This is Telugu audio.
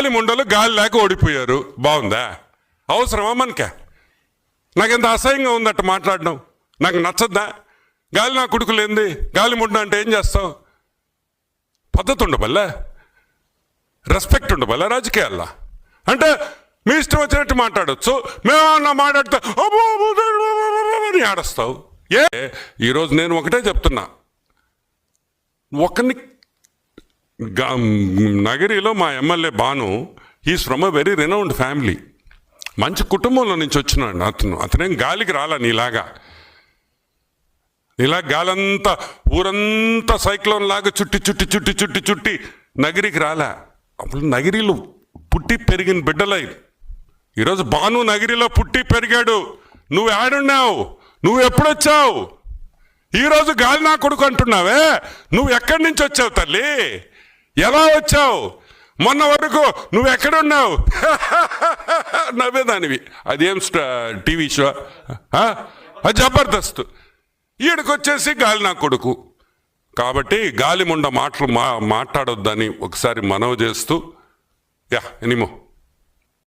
గాలి ముండలు గాలి లేక ఓడిపోయారు. బాగుందా? అవసరమా మనకే? నాకెంత అసహ్యంగా ఉందట మాట్లాడడం. నాకు నచ్చద్దా? గాలి నా కుడుకులేంది? గాలి ముండ అంటే ఏం చేస్తావు పద్ధతి ఉండబల్లా? రెస్పెక్ట్ ఉండబల్లా రాజకీయాల్లో? అంటే మీ ఇష్టం వచ్చినట్టు మాట్లాడచ్చు. మేమన్నా మాట్లాడితే అని ఆడస్తావు ఏ? ఈరోజు నేను ఒకటే చెప్తున్నా. ఒకరిని నగరిలో మా MLA Banu is from a very renowned family మంచి కుటుంబంలో నుంచి వచ్చినాడు అతను. అతనేం గాలికి రాలా నీలాగా. ఇలా గాలంతా ఊరంతా సైక్లోన్ లాగా చుట్టి చుట్టి చుట్టి చుట్టి చుట్టి నగిరికి రాలా. అప్పుడు నగిరిలో పుట్టి పెరిగిన బిడ్డలై. ఈరోజు బాను నగిరిలో పుట్టి పెరిగాడు. నువ్వు ఆడున్నావు. నువ్వు ఎప్పుడొచ్చావు? ఈరోజు గాలి నా కొడుకు అంటున్నావే. నువ్వు ఎక్కడి నుంచి వచ్చావు తల్లి? ఎలా వచ్చావు? మొన్న వరకు నువ్వు ఎక్కడున్నావు నవ్వేదానివి. అదేం టీవీ షో? అది జబర్దస్త్. ఈడికి వచ్చేసి గాలి నా కొడుకు. కాబట్టి గాలి ముండ మాటలు మా మాట్లాడొద్దని ఒకసారి మనవి చేస్తూ యా ఎనిమో.